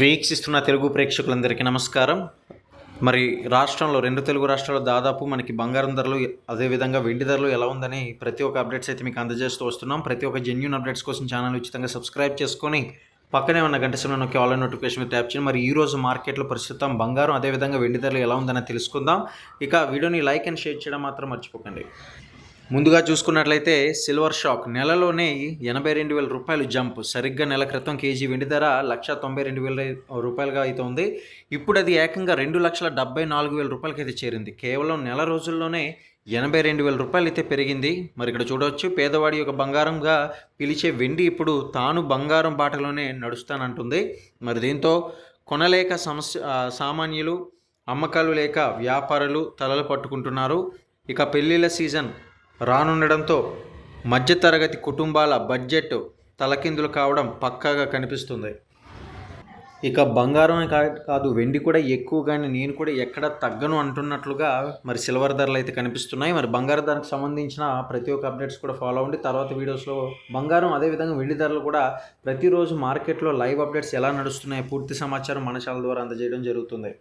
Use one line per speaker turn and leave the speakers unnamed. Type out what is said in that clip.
వీక్షిస్తున్న తెలుగు ప్రేక్షకులందరికీ నమస్కారం. మరి రాష్ట్రంలో రెండు తెలుగు రాష్ట్రాల్లో దాదాపు మనకి బంగారం ధరలు అదేవిధంగా వెండి ధరలు ఎలా ఉందని ప్రతి ఒక్క అప్డేట్స్ అయితే మీకు అందజేస్తూ వస్తున్నాం. ప్రతి ఒక్క జెన్యున్ అప్డేట్స్ కోసం ఛానల్ ఉచితంగా సబ్స్క్రైబ్ చేసుకొని పక్కనే ఉన్న గంట సమయంలో నొక్కి ఆన్లైన్ నోటిఫికేషన్ ట్యాప్ చేయండి. మరి ఈ రోజు మార్కెట్లో ప్రస్తుతం బంగారం అదేవిధంగా వెండి ధరలు ఎలా ఉందని తెలుసుకుందాం. ఇక వీడియోని లైక్ అండ్ షేర్ చేయడం మాత్రం మర్చిపోకండి. ముందుగా చూసుకున్నట్లయితే సిల్వర్ షాక్ నెలలోనే ఎనభై రెండు వేల రూపాయలు జంప్. సరిగ్గా నెల క్రితం కేజీ వెండి ధర లక్ష తొంభై రెండు వేల రూపాయలుగా అయితే ఉంది. ఇప్పుడు అది ఏకంగా రెండు లక్షల డెబ్బై నాలుగు వేల రూపాయలకి అయితే చేరింది. కేవలం నెల రోజుల్లోనే ఎనభై రెండు వేల రూపాయలు అయితే పెరిగింది. మరి ఇక్కడ చూడవచ్చు పేదవాడి యొక్క బంగారంగా పిలిచే వెండి ఇప్పుడు తాను బంగారం బాటలోనే నడుస్తానంటుంది. మరి దీంతో కొనలేక సమస్య సామాన్యులు అమ్మకాలు లేక వ్యాపారులు తలలు పట్టుకుంటున్నారు. ఇక పెళ్ళిళ్ళ సీజన్ రానుండడంతో మధ్యతరగతి కుటుంబాల బడ్జెట్ తలకిందులు కావడం పక్కాగా కనిపిస్తుంది. ఇక బంగారం కాదు వెండి కూడా ఎక్కువగానే నేను కూడా ఎక్కడ తగ్గను అంటున్నట్లుగా మరి సిల్వర్ ధరలు అయితే కనిపిస్తున్నాయి. మరి బంగారు ధరకు సంబంధించిన ప్రతి ఒక్క అప్డేట్స్ కూడా ఫాలో అవ్వండి. తర్వాత వీడియోస్లో బంగారం అదేవిధంగా వెండి ధరలు కూడా ప్రతిరోజు మార్కెట్లో లైవ్ అప్డేట్స్ ఎలా నడుస్తున్నాయి పూర్తి సమాచారం మన ఛానల్ ద్వారా అందజేయడం జరుగుతుంది.